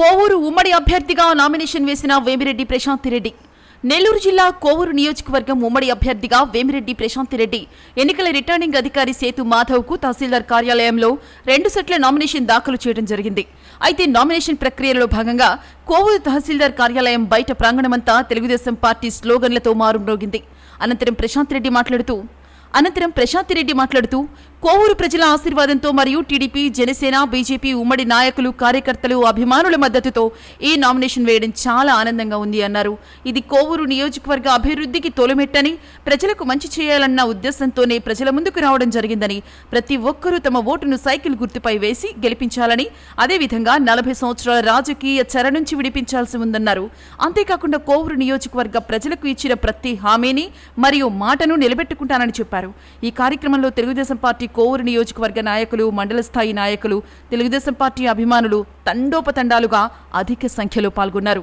కోవూరు ఉమ్మడి అభ్యర్థిగా నామినేషన్ వేసిన వేమిరెడ్డి ప్రశాంతిరెడ్డి నెల్లూరు జిల్లా కోవూరు నియోజకవర్గం ఉమ్మడి అభ్యర్థిగా వేమిరెడ్డి ప్రశాంతిరెడ్డి ఎన్నికల రిటర్నింగ్ అధికారి సేతు మాధవ్కు తహసీల్దార్ కార్యాలయంలో రెండు సెట్ల నామినేషన్ దాఖలు చేయడం జరిగింది. అయితే నామినేషన్ ప్రక్రియలో భాగంగా కోవూరు తహసీల్దార్ కార్యాలయం బయట ప్రాంగణమంతా తెలుగుదేశం పార్టీ స్లోగన్లతో మారుమ్రోగింది. అనంతరం ప్రశాంత్ రెడ్డి మాట్లాడుతూ అనంతరం ప్రశాంత్ రెడ్డి మాట్లాడుతూ కోవూరు ప్రజల ఆశీర్వాదంతో మరియు టీడీపీ జనసేన బీజేపీ ఉమ్మడి నాయకులు కార్యకర్తలు అభిమానుల మద్దతుతో ఈ నామినేషన్ వేయడం చాలా ఆనందంగా ఉంది అన్నారు. ఇది కోవూరు నియోజకవర్గ అభివృద్ధికి తోలుమెట్టని ప్రజలకు మంచి చేయాలన్న ఉద్దేశంతోనే ప్రజల ముందుకు రావడం జరిగిందని ప్రతి ఒక్కరూ తమ ఓటును సైకిల్ గుర్తుపై వేసి గెలిపించాలని అదేవిధంగా నలభై సంవత్సరాల రాజకీయ చెర నుంచి విడిపించాల్సి ఉందన్నారు. అంతేకాకుండా కోవూరు నియోజకవర్గ ప్రజలకు ఇచ్చిన ప్రతి హామీని మరియు మాటను నిలబెట్టుకుంటానని చెప్పారు. ఈ కార్యక్రమంలో తెలుగుదేశం పార్టీ కోవూరు నియోజకవర్గ నాయకులు మండల స్థాయి నాయకులు తెలుగుదేశం పార్టీ అభిమానులు తండోపతండాలుగా అధిక సంఖ్యలో పాల్గొన్నారు.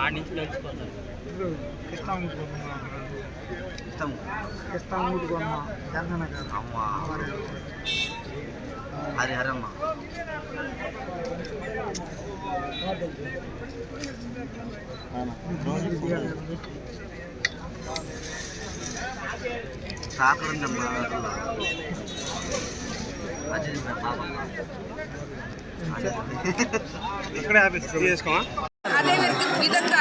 ఆడి నుంచి నడిచిపోతారు ఇష్టం కృష్ణమూర్తి చందనగర్ హరి హరమ్మ సాకరుందమ్మా ఇక్కడే ఆఫీస్ చేసుకోమా? అదే విధంగా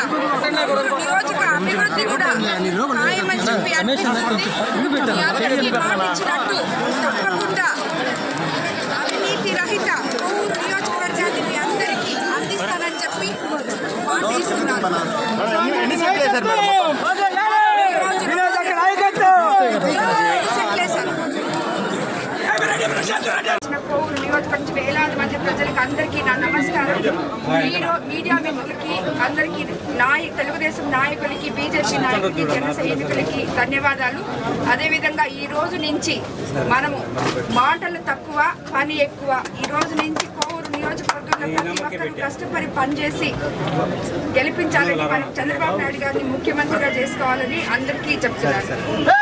నియోజక అభివృద్ధి కూడా ఖాయమని చెప్పి అనిపిస్తుంది. మీ అందరికీ మాటిచ్చినట్టు తప్పకుండా అవినీతి రహిత కోవూరు నియోజకవర్గాన్ని మీ అందరికీ అందిస్తానని చెప్పి మాట వచ్చిన వేలాది మంది ప్రజలకు అందరికీ నా నమస్కారం మీరు మీడియా మిత్రులకి అందరికీ నాయ తెలుగుదేశం నాయకులకి బీజేపీ నాయకులకి జన సైనికులకి ధన్యవాదాలు అదేవిధంగా ఈ రోజు నుంచి మనము మాటలు తక్కువ పని ఎక్కువ ఈ రోజు నుంచి కోవూరు నియోజకవర్గంలో ప్రతి ఒక్కరు కష్టపడి పనిచేసి గెలిపించాలని మనం చంద్రబాబు నాయుడు గారిని ముఖ్యమంత్రిగా చేసుకోవాలని అందరికీ చెప్తున్నారు